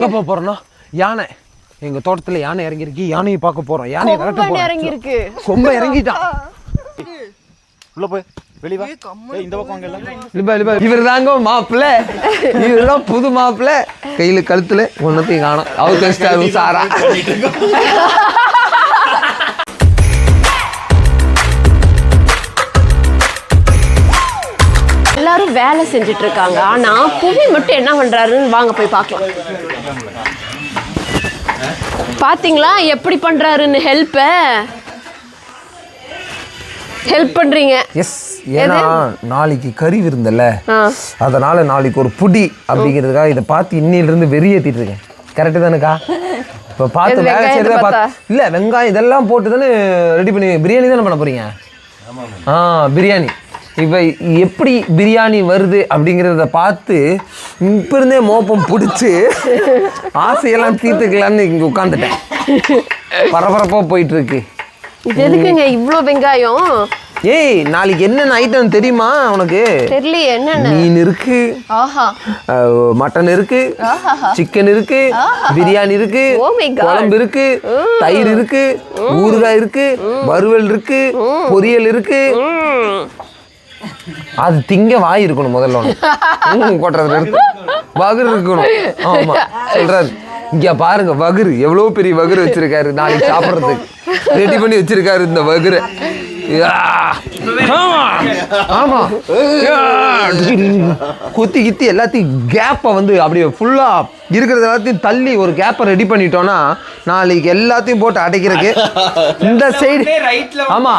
எங்க போக போறோம்னா? யானை. எங்க தோட்டத்துல யானை இறங்கிருக்கு யானையை பார்க்க போறோம். யானையை விரட்ட கொம்பன் போறோம். இறங்கி இருக்கு கொம்ப இறங்கிட்டான் உள்ள போய். வெளிய வா. ஏய், இந்த பக்கம் வாங்க எல்லாம் இவர் தாங்க மாப்பிள்ள இவர் தான் புது மாப்பிள்ள கையில கழுத்துல ஒன்னத்தையும் காணும். அவர் கஷ்டம் சாரா. எல்லாரும் வேலை செஞ்சுட்டு இருக்காங்க. ஆனா புவி மட்டும் என்ன பண்றாருன்னு வாங்க போய் பார்க்கலாம். பாத்தீங்களா? எப்படி பண்றாருன்னு ஹெல்ப்ப ஹெல்ப் பண்றீங்க. எஸ் ஏன்னா நாளைக்கு கறி விருந்தல்ல. அதனால நாளைக்கு ஒரு புடி அப்படிங்கிறதுக்காக இதை பார்த்து இன்னிலிருந்து வெறியேத்திட்டு இருக்கேன். கரெக்டு தானேக்கா? இப்போ பார்த்து வேலை செய்யறத பார்த்தா? இல்லை வெங்காயம் இதெல்லாம் போட்டு தானே ரெடி பண்ணி பிரியாணி தானே பண்ண போறீங்க? ஆ பிரியாணி. இப்போ எப்படி பிரியாணி வருது அப்படிங்கிறத பார்த்து இப்போ இருந்தே மோப்பம் பிடிச்சி ஆசையெல்லாம் தீர்த்துக்கலான்னு இங்கே உட்காந்துட்டேன் பரபரப்பாக போயிட்டு இருக்கு இது எதுக்குங்க இவ்ளோ வெங்காயம்? ஏய் நாளைக்கு என்னென்ன ஐட்டம் தெரியுமா உனக்கு? தெரியலையே என்னென்ன? மீன் இருக்கு. மட்டன் இருக்கு. சிக்கன் இருக்கு. பிரியாணி இருக்கு. Oh. குழம்பு இருக்கு. தயிர் இருக்கு. ஊறுகாய் இருக்கு. வறுவல் இருக்கு. பொரியல் இருக்கு. அது திங்க வாய் இருக்கணும் முதல்ல. ம், கொட்டுறதுல இருக்கு வகுறு இருக்கணும். ஆமா சொல்றாரு. இங்க பாருங்க வகுறு. எவ்வளவு பெரிய வகுறு வச்சிருக்காரு நாளைக்கு சாப்பிடுறதுக்கு. ரெடி பண்ணி வச்சிருக்காரு இந்த வகுரை. ஆமா. குத்தி கித்தி எல்லாத்தையும் கேப்பை வந்து அப்படியே ஃபுல்லா இருக்கிறது எல்லாத்தையும் தள்ளி ஒரு கேப்பை ரெடி பண்ணிட்டோம்னா நாளைக்கு எல்லாத்தையும் போட்டு அடைக்கிறதுக்கு இந்த சைடு ஆமா.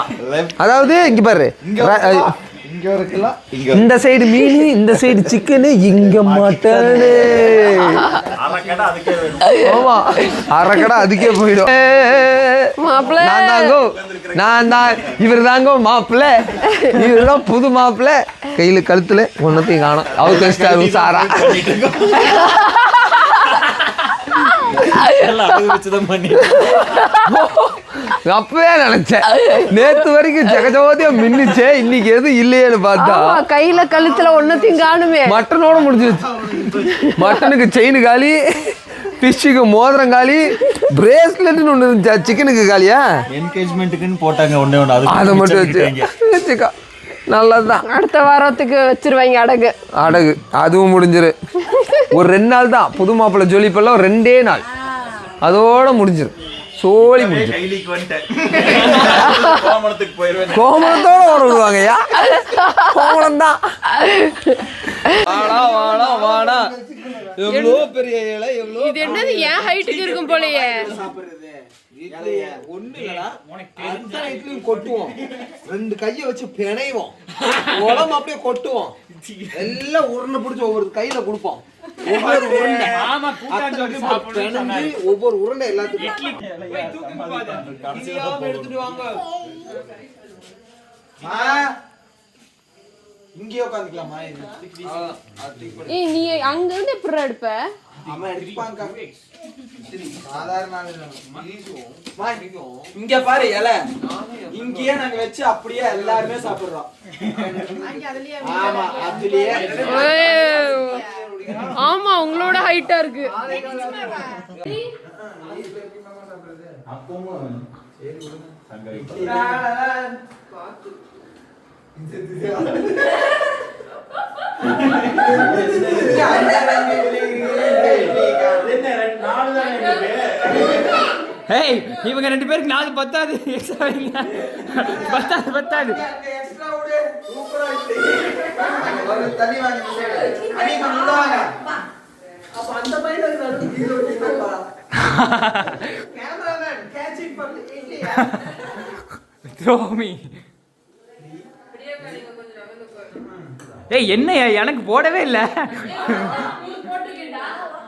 அதாவது இங்க பாரு. இங்க இருக்கலாம். இங்க இந்த சைடு மீன் இந்த சைடு சிக்கனு இங்க மட்டனு அரைக்கடை அதுக்கே வேணும். ஆமா. அரைக்கடை அதுக்கே போயிடும். மாப்பிள. நான் தாங்கோ நான் தான் இவர் தாங்கோ மாப்பிள்ள இவர் தான் புது மாப்பிள்ள கையில கழுத்துல ஒன்னத்தையும் காணும். அவர் கஷ்டம் சாரா எல்லாம் அழகு வச்சுதான் பண்ணி அப்பவே நினைச்சேன். நேத்து வரைக்கும் ஜெகஜோதியா மின்னுச்சே இன்னைக்கு எதுவும் இல்லையேன்னு பார்த்தா கையில கழுத்துல ஒன்னத்தையும் காணுமே மட்டனோட முடிஞ்சிருச்சு. மட்டனுக்கு செயின் காலி ஃபிஷ்ஷுக்கு மோதிரம் காலி பிரேஸ்லெட்னு ஒன்று இருந்துச்சா சிக்கனுக்கு காலியா? என்கேஜ்மெண்ட்டுக்குன்னு போட்டாங்க ஒண்ணே ஒண்ணு. அது அதை மட்டும் வச்சு. வச்சுக்கோ. நல்லதுதான். அடுத்த வாரத்துக்கு வச்சிருவாங்க அடகு. அடகு. அதுவும் முடிஞ்சிரு. ஒரு ரெண்டு நாள் தான். புது மாப்பிள்ளை ஜொலிப்பெல்லாம் ரெண்டே நாள். அதோட முடிஞ்சிரு சோழி கோமணத்துக்கு கோமணத்தோட ஓட விடுவாங்கய்யா? கோமணம் தான் வாடா வாடா வாடா. எவ்வளோ பெரிய இலை எவ்வளோ இது என்னது? ஏன் ஹைட்டுக்கு இருக்கும் போலயே. ஒண்ணு இல்லடா. அத்தனை இட்லியும் கொட்டுவோம். ரெண்டு கையை வச்சு பிணைவோம். உடம்பு அப்படியே கொட்டுவோம். எல்லாம் உருண்டை பிடிச்சி ஒவ்வொரு கையில கொடுப்போம். ஒவ்வொரு உருண்டை. பிணைஞ்சு ஒவ்வொரு உருண்டை எல்லாத்துக்கும் எடுத்துட்டு வாங்க. உட்காந்துக்கலாமா? நீ அங்க இருந்து எப்படி எடுப்ப? இங்க பாரு இலை. இங்கேயே நாங்க வச்சு அப்படியே எல்லாருமே சாப்பிடுறோம். ஆமா அதுலயே. ஆமா உங்களோட ஹைட்டா இருக்கு. ஏய் இவங்க ரெண்டு பேருக்கு நாலு பத்தாது. எக்ஸ்ட்ரா வைங்க பத்தாது. பத்தாது த்ரோமி ஏய் என்ன எனக்கு போடவே இல்லை.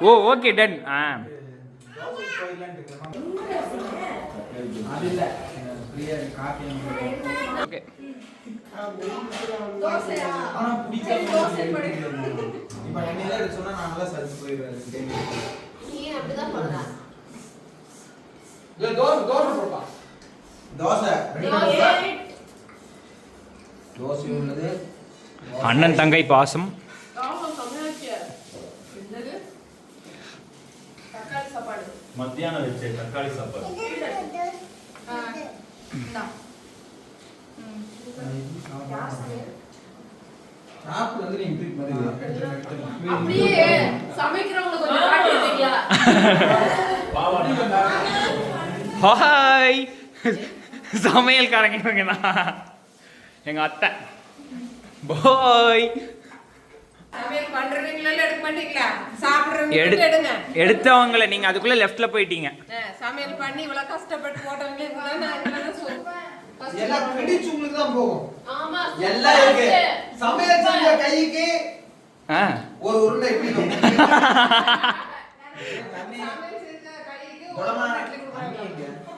ஓ ஓகே டன் ஆ. ஓகே. தோசை உள்ளது. அண்ணன் தங்கை பாசம். மத்தியானம் வச்ச தக்காளி சாப்பாடு. ஹாய் சமையல்காரங்க இவங்க தான். அத்தை. பாய் எடுத்தவங்கள நீங்க அதுக்குள்ள லெஃப்ட்ல போயிட்டீங்க. ஆ, சமையல் பண்ணி இவ்வளவு கஷ்டப்பட்டு போட்டவங்களே எல்லாம் கிரெடிட்ஸ் உங்களுக்கு தான் போகும். ஆமா எல்லாம் இருக்கு. சமையல் செஞ்ச கைக்கு ஆ. ஒரு உருண்டை இப்படி.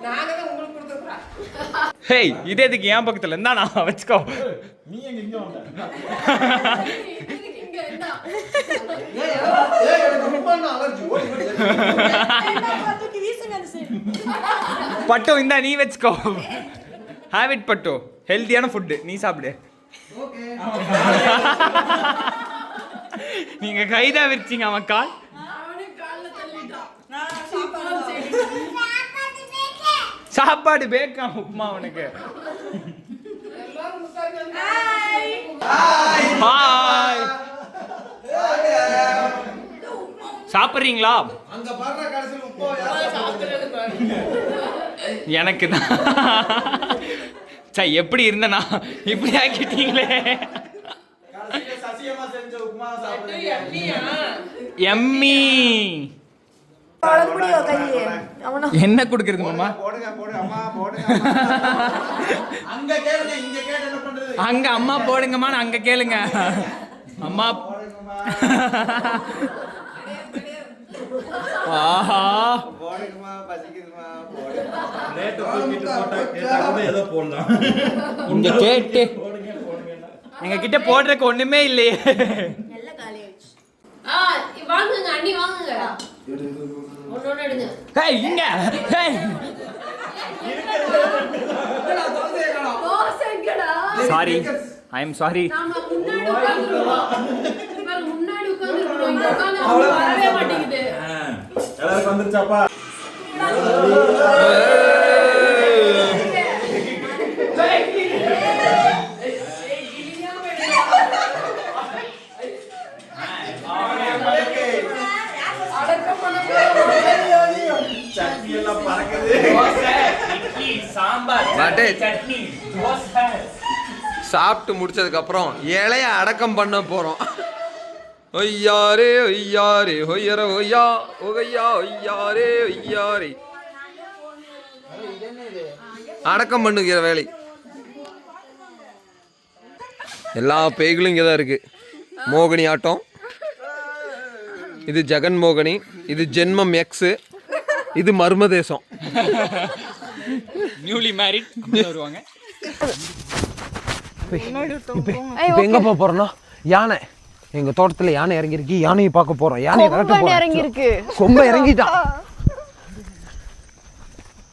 நாங்க ஹேய் இது எதுக்கு என் பக்கத்துல இருந்தா நான் வச்சுக்கோ. நீ எங்க இங்க வந்த? இங்க என்ன? ஏய், எனக்கு- ஏய், எனக்கு ரொம்ப அலர்ஜி ஓடி ஓடி பட்டு இந்தா நீ வச்சுக்கோ. ஹேபிட் பட்டு ஹெல்த்தியான ஃபுட்டு நீ சாப்பிடு. ஓகே. நீங்க கைதான் விரிச்சிங்க அவன் கால். சாப்பாடு பேக்கா உப்புமா அவனுக்கு ஹாய் சாப்பிட்றீங்களா? எனக்கு தான் சே எப்படி இருந்தனா? இப்படி ஆக்கிட்டீங்களே எம்மி. என்ன கொடுக்கறது மாமா. அங்க கேளுங்க இங்க கேட்டு என்ன பண்றது? அங்க அம்மா போடுங்கம்மான்னு அங்க கேளுங்க. அம்மா. ஆஹா. இங்க கேட்டு. எங்க கிட்ட போடுறதுக்கு ஒண்ணுமே இல்லையே. ஆ வாங்குங்க அண்ணி வாங்குங்க. ஹேய் இங்க. Hey sorry I am sorry முன்னாடி சாப்பிட்டு முடிச்சதுக்கு அப்புறம் இலைய அடக்கம் பண்ண போறோம். ஒய்யாரே ஒய்யாரே ஒய்யர ஒய்யா ஒய்யா ஒய்யாரே ஒய்யாரே. அடக்கம் பண்ணுகிற வேலை. எல்லா பேய்களும் இங்கே தான் இருக்கு. மோகினி ஆட்டம். இது ஜெகன் மோகினி இது ஜென்மம் எக்ஸு இது மர்மதேசம். நியூலி மேரிட் வருவாங்க. இப்போ எங்க போக போறோம்னா? யானை. எங்க தோட்டத்துல யானை இறங்கி இருக்கு யானையை பார்க்க போறோம். யானை கொம்பன் இறங்கி இருக்கு கொம்ப இறங்கிட்டான்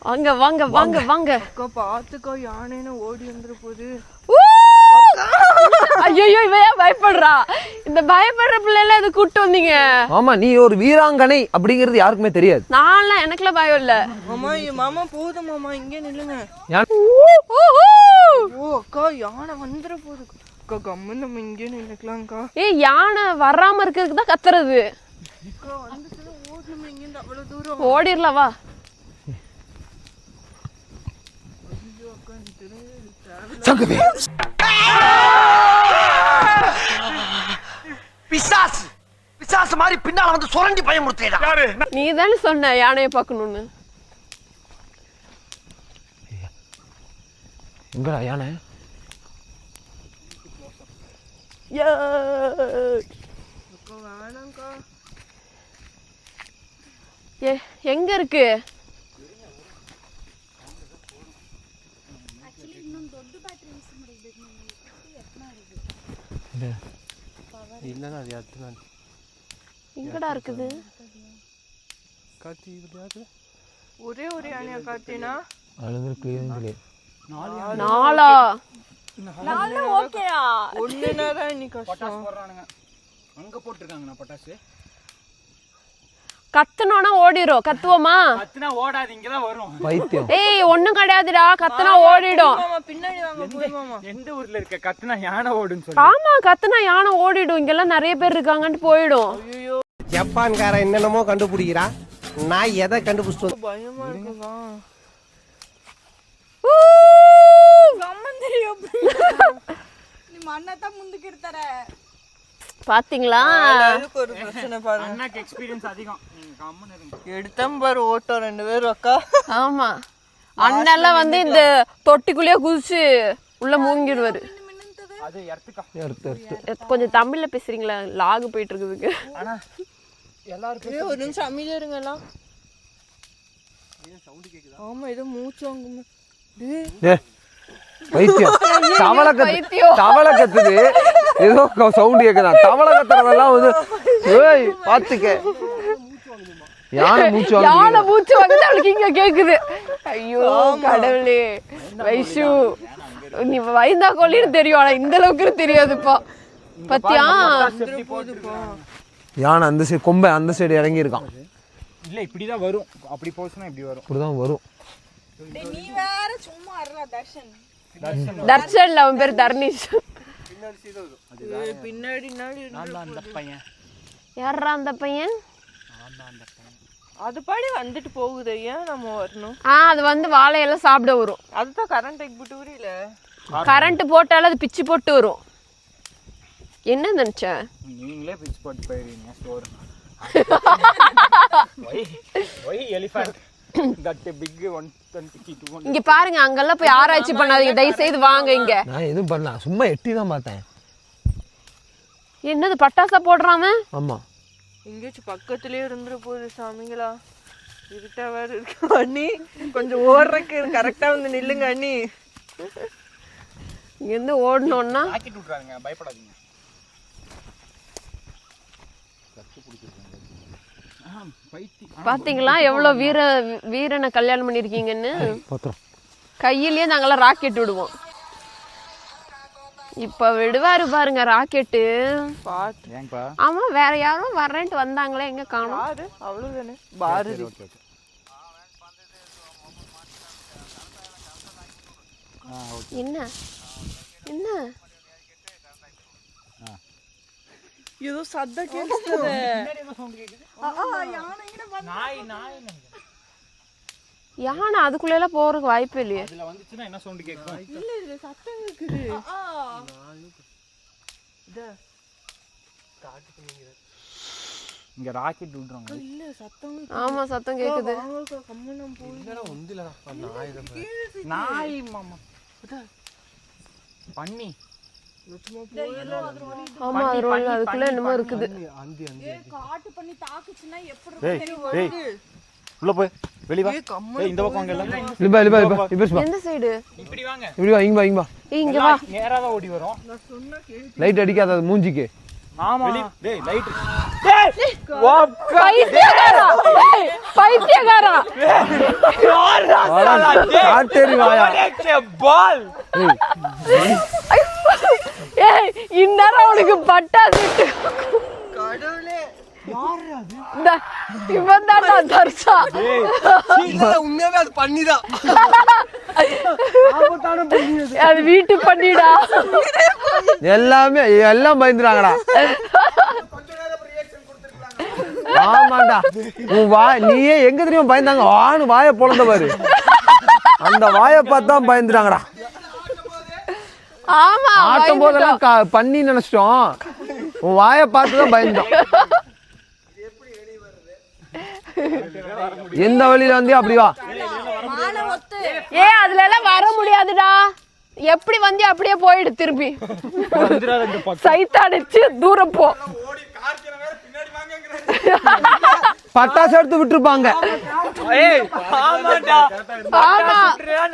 வாங்க வாங்க வாங்க வாங்க. அக்கா பாத்துக்கோ யானைன்னு ஓடி வந்துரு போகுது. ஐயோ இவ ஏன் பயப்படுறா? இந்த பயப்படுற பிள்ளைல இது கூட்டு வந்தீங்க? ஆமா நீ ஒரு வீராங்கனை அப்படிங்கிறது யாருக்குமே தெரியாது. நான்லாம் எனக்குலாம் பயம் இல்ல. மாமா மாமா போதும் மாமா. இங்கே நில்லுங்க. யானை ஓ அக்கா யானை வந்துட போகுது. அக்கா கம்மு நம்ம இங்கே நின்னுக்கலாம்க்கா. ஏய் யானை வராம இருக்கிறதுக்கு தான் கத்துறது. அக்கா வந்துச்சுன்னா இங்கேருந்து தூரம். வா. சங்குவே. பிசாசு பிசாசு மாதிரி பின்னால வந்து சுரண்டி பயமுறுத்தேடா நீ தானே சொன்ன யானையை பார்க்கணும்னு எங்கடா யானை ஏ எங்க இருக்கு எங்கடா இருக்குது? ஒரே ஒரு யானையா காட்டினா நாளா ஒண்ணுனா தான் இன்னைக்கு கஷ்டம். போடுறானுங்க. அங்க போட்டிருக்காங்கண்ணா பட்டாசு. கத்துனோன்னா ஓடிரும். கத்துவோமா? கத்துனா ஓடாது இங்கதான் வரும். பைத்தியம். ஏய் ஒண்ணும் கிடையாதுடா. கத்துனா ஓடிடும். மாமா பின்னாடி வாங்க போய் மாமா எந்த ஊர்ல இருக்க? கத்துனா யானை ஓடுன்னு சொல்லி. ஆமா கத்துனா யானை ஓடிடும். இங்கெல்லாம் நிறைய பேர் இருக்காங்கன்ட்டு போயிடும். ஜப்பான்காரன் என்னென்னமோ கண்டுபிடிக்கிறான். நான் எதை கண்டுபிடிச்சிட்டு வந்து- பயமா இருக்குதா? பாத்தீங்களா? ஒரு பிரச்சனை பாருங்க. அண்ணாக்கு எக்ஸ்பீரியன்ஸ் அதிகம். நீங்க கம்முன்னு இருங்க. எடுத்தம் பாரு ஓட்டம் ரெண்டு பேரும் அக்கா. ஆமா. அண்ணெல்லாம் வந்து இந்த தொட்டிக்குள்ளேயே குதிச்சு உள்ள மூங்கிடுவாரு. கொஞ்சம் தமிழ்ல பேசுறீங்களா? லாகு போயிட்டு இருக்குதுக்கு ஒரு நிமிஷம் அமைதியா இருங்க எல்லாம். ஆமா ஏதோ மூச்சு ஏ பைத்தியம். தவளை கத்து. தவளை கத்துது ஏதோ சவுண்ட் கேக்குதான். தவளை கத்துறதெல்லாம் வந்து ஏய் பாத்துக்க. யானை மூச்சு யானை மூச்சு வாங்குது அவளுக்கு இங்க கேக்குது. ஐயோ கடவுளே. வைஷு நீ வைந்தா கொல்லின்னு தெரியும் ஆனா இந்த அளவுக்கு தெரியாதுப்பா. பத்தியா? யானை அந்த சைடு கொம்பை அந்த சைடு இறங்கி இருக்கான் இல்ல இப்படிதான் வரும். அப்படி போச்சுன்னா இப்படி வரும். இப்படிதான் வரும். தர்ஷன்ல அவன் பேர் தர்னிஷ் பின்னாடி யாரா அந்த பையன் அது பாடி வந்துட்டு போகுது ஏன் நம்ம வரணும் ஆ அது வந்து வாழையெல்லாம் சாப்பிட வரும் அதுதான் கரண்ட் எக்பிட்டு புரியல கரண்ட் போட்டாலும் அது பிச்சு போட்டு வரும் என்ன நினைச்ச நீங்களே பிச்சு போட்டு போயிருவீங்க ஸ்டோர் ஒய் எலிஃபண்ட் இங்க பாருங்க அங்கெல்லாம் போய் ஆராய்ச்சி பண்ணாதீங்க. தயவு செய்து வாங்க இங்க. நான் எதுவும் பண்ணல. சும்மா எட்டி தான் பார்த்தேன். என்னது பட்டாசா போடுறாம ஆமா. எங்கேயாச்சும் பக்கத்துலயே இருந்துட போகுது சாமிங்களா. இருட்டா வேற இருக்கு அண்ணி. கொஞ்சம் ஓடுறக்கு கரெக்டா வந்து நில்லுங்க அண்ணி. இங்க இருந்து ஓடணும்னா? பயப்படாதீங்க. பாத்தீங்களா? எவ்வளவு வீர வீரனை கல்யாணம் பண்ணிருக்கீங்கன்னு? கையிலேயே நாங்கெல்லாம் ராக்கெட் விடுவோம். இப்ப விடுவாரு பாருங்க ராக்கெட்டு. பாத்து ஏங்கப்பா ஆமா வேற யாரும் வர்றேன்ட்டு வந்தாங்களே எங்க காணோம்? பாரு அவ்வளவுதானே? பாரதி. Okay okay. என்ன? என்ன? ஏதோ சத்தம் கேட்குது நாய் நாய் யானை அதுக்குள்ள எல்லாம் போறதுக்கு வாய்ப்பு இல்லையே. இதுல என்ன சவுண்ட் கேட்கும் இல்ல இதுல சத்தம் கேக்குது. இங்க ராக்கெட் விடுறாங்க. இல்ல சத்தம் ஆமா சத்தம் கேக்குது. கம்மனம் போய் நாய் மாமா. பண்ணி ஆமா அது அதுக்குள்ள என்னமோ இருக்குது. டேய் டேய் உள்ள போய் வெளிய வா. ஏய் இந்த பக்கம் அங்க இல்ல லிபா லிபா லிபா இப்ப சும்மா எந்த சைடு இப்படி வாங்க. இப்படி வா இங்க வா இங்க வா. ஏய் இங்க வா. நேரா தான் ஓடி வரும். லைட் அடிக்காத அது மூஞ்சிக்கு. ஆமா டேய் லைட் பைத்தியக்காரா. ஏய், பைத்தியக்காரா. காட்டேரி வாயா? பால். ஏய் இந்நேரம் அவனுக்கு பட்டாசு கடவுளே. இந்த- இவன் தான்டா தர்ஷா. உண்மையாவே அது பண்ணிதான். அது. வீட்டு பண்ணிடா. எல்லாமே எல்லாம் பயந்துறாங்கடா. ஆமாண்டா. உன் வாய் நீயே எங்க தெரியும் பயந்தாங்க? வான்னு வாயை பொழந்த பாரு. அந்த வாயை பார்த்து தான் பயந்துறாங்கடா. ஆமா ஆட்டும் போதெல்லாம் கா- பண்ணி நினைச்சிட்டோம். உன் வாயை பார்த்து தான் பயந்தோம் எந்த வழியில வந்து அப்படி வா. ஏ அதுல எல்லாம் வர முடியாதுடா. எப்படி வந்து அப்படியே போயிடு திருப்பி சைத்தாடிச்சு தூரம் போ. பட்டாசு எடுத்து விட்டுருப்பாங்க. ஏய் ஆமாடா ஆமா.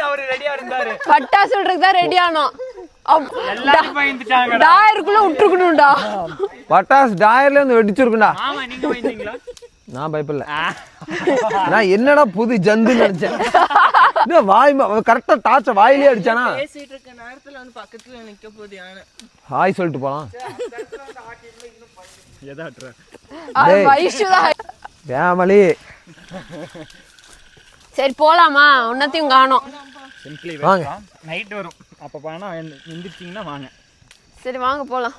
அவரு ரெடியா இருந்தாரு. பட்டாசு விடுறதுக்கு தான் ரெடி ஆனோம். டாயருக்குள்ள விட்டுருக்கணும்டா. பட்டாசு டயர்ல இருந்து வெடிச்சிருக்குண்டா ஆமா நீங்க பயந்தீங்களா நான் பயப்படல. நான் என்னடா புது ஜந்து நினைச்சேன். வாய் கரெக்டா டார்ச்ச வாயிலே அடிச்சானா? பேசிட்டு இருக்க நேரத்துல வந்து பக்கத்துல நிக்க போகுது யானை. ஹாய் சொல்லிட்டு போலாம். ஃபேமிலி சரி போலாமா? உன்னத்தையும் காணோம். சிம்பிளி வாங்க. நைட் வரும். அப்போ வேணா எந்திரிச்சிங்கன்னா வாங்க. சரி வாங்க போலாம்.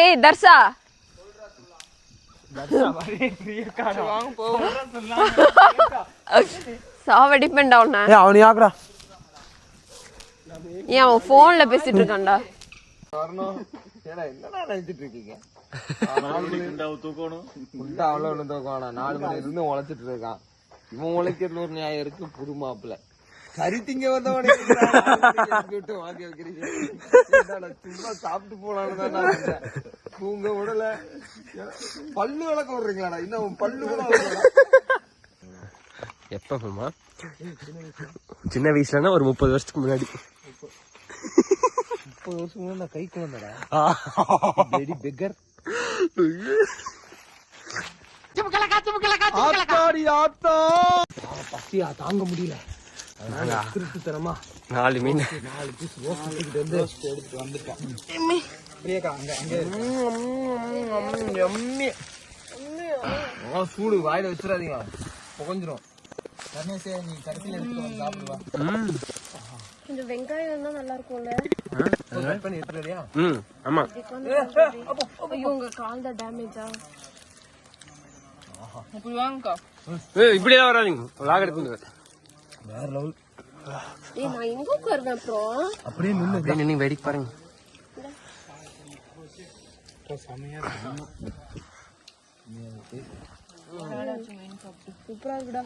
ஏய் தர்ஷா. சாவடிப்பேன்டா உன்ன ஏ அவனி ஆக்குடா ஏன் அவன் போன்ல பேசிட்டு இருக்கான்டா. என்னடா நினைச்சிட்டு இருக்கீங்க? தூக்கணும். முட்டை அவ்வளோ ஒன்று தூக்கானா நாலு மணி இருந்து உழைச்சிட்டு இருக்கான். இவன் உழைக்கிறதுல ஒரு நியாயம் இருக்கு புது மாப்பிள்ள கறி திங்க வந்தவனே. விட்டு வாங்கி வைக்கிறீங்க. சும்மா சாப்பிட்டு போலான்னு தான். தூங்க விடல. பல்லு விளக்க விடுறீங்களாடா? இன்னும் பல்லு கூட விளக்கல. எப்ப மாமா? சின்ன வயசுலன்னா ஒரு முப்பது வருஷத்துக்கு முன்னாடி. முப்பது வருஷம் முன்னாடி நான் கைக்கு வந்தடா வெடி பெக்கர் ஆத்தாடி ஆத்தா. பசியா தாங்க முடியல. அதனால திருட்டுத்தனமா நாலு மீன். நாலு பீஸ் வந்து எடுத்துட்டு வந்துட்டோம். பிரியக்கா அங்க அங்க எம்மி ஆ சூடு வாயில வச்சிடாதீங்க. புகஞ்சிரும். கணேசே நீ கடைசியில் எடுத்துட்டு வந்து சாப்பிடுவா. இந்த வெங்காயம் தான் நல்லா இருக்கும்ல கட் பண்ணி எடுத்துறியா ம் ஆமா. ஐயோ உங்க கால் தான் டேமேஜா அப்படி வாங்கக்கா ஏய் இப்படியெல்லாம் வராதீங்க. லாக் எடுத்து வேற லெவல். ஏய் நான் எங்க உட்காருவேன் அப்புறம்? அப்படியே நின்று அப்படியே நின்று வேடிக்கை பாருங்க. சூப்பரா இருக்குடா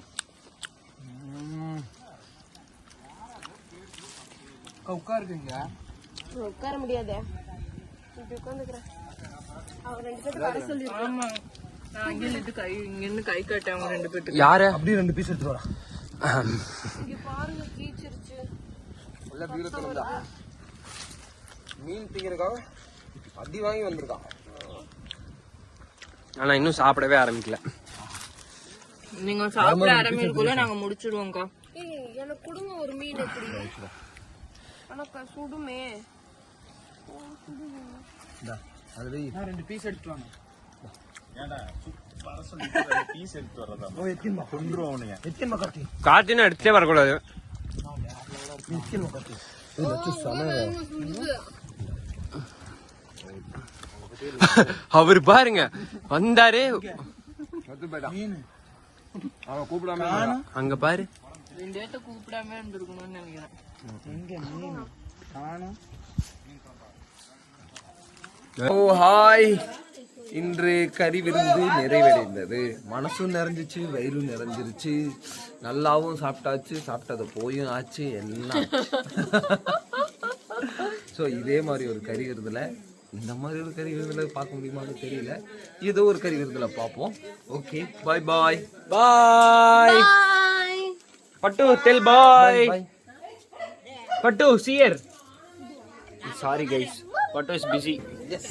உட்காருக்குங்க உட்கார முடியாதே. இப்படி உட்காந்துக்கிறேன். அவங்க ரெண்டு பேரும் வர சொல்லி யாரு? அப்படியே ரெண்டு பீஸ் எடுத்து வரா இங்க பாருங்க கீச்சிருச்சு. உள்ள பீரோ திறந்தா. மீன் திங்கிறதுக்காக அடி வாங்கி வந்திருக்கான். ஆனா இன்னும் சாப்பிடவே ஆரம்பிக்கல. நீங்க சாப்பிட ஆரம்பிக்குள்ள நாங்க முடிச்சிடுவோம்க்கா. எனக்கு கொடுங்க ஒரு மீன் எப்படி? ஆனா க- சுடுமே அது ரெண்டு பீஸ் எடுத்து வாங்க. பீஸ் எடுத்து வர்றதா? ஓ எத்தின்மா கொண்டுருவோம் அவனுங்க எத்தின்மா கார்த்தி கார்த்தினா எடுத்தே வரக்கூடாது. அவர் பாருங்க வந்தாரு. அங்க பாரு. கூப்பிடாம இருந்திருக்கணும்னு நினைக்கிறேன். ஓ ஹாய் இன்று கறி விருந்து நிறைவடைந்தது. மனசும் நிறைஞ்சிச்சு வயிறும் நிறைஞ்சிருச்சு. நல்லாவும் சாப்பிட்டாச்சு சாப்பிட்டது போயும் ஆச்சு எல்லாம் ஸோ இதே மாதிரி ஒரு கறி விருந்தில் இந்த மாதிரி ஒரு கறி விருந்தில் பார்க்க முடியுமான்னு தெரியல. ஏதோ ஒரு கறி விருந்தில் பார்ப்போம் ஓகே பாய் பாய் பாய் பட்டு tell bye bye Pattu cheer sorry guys Pattu is busy yes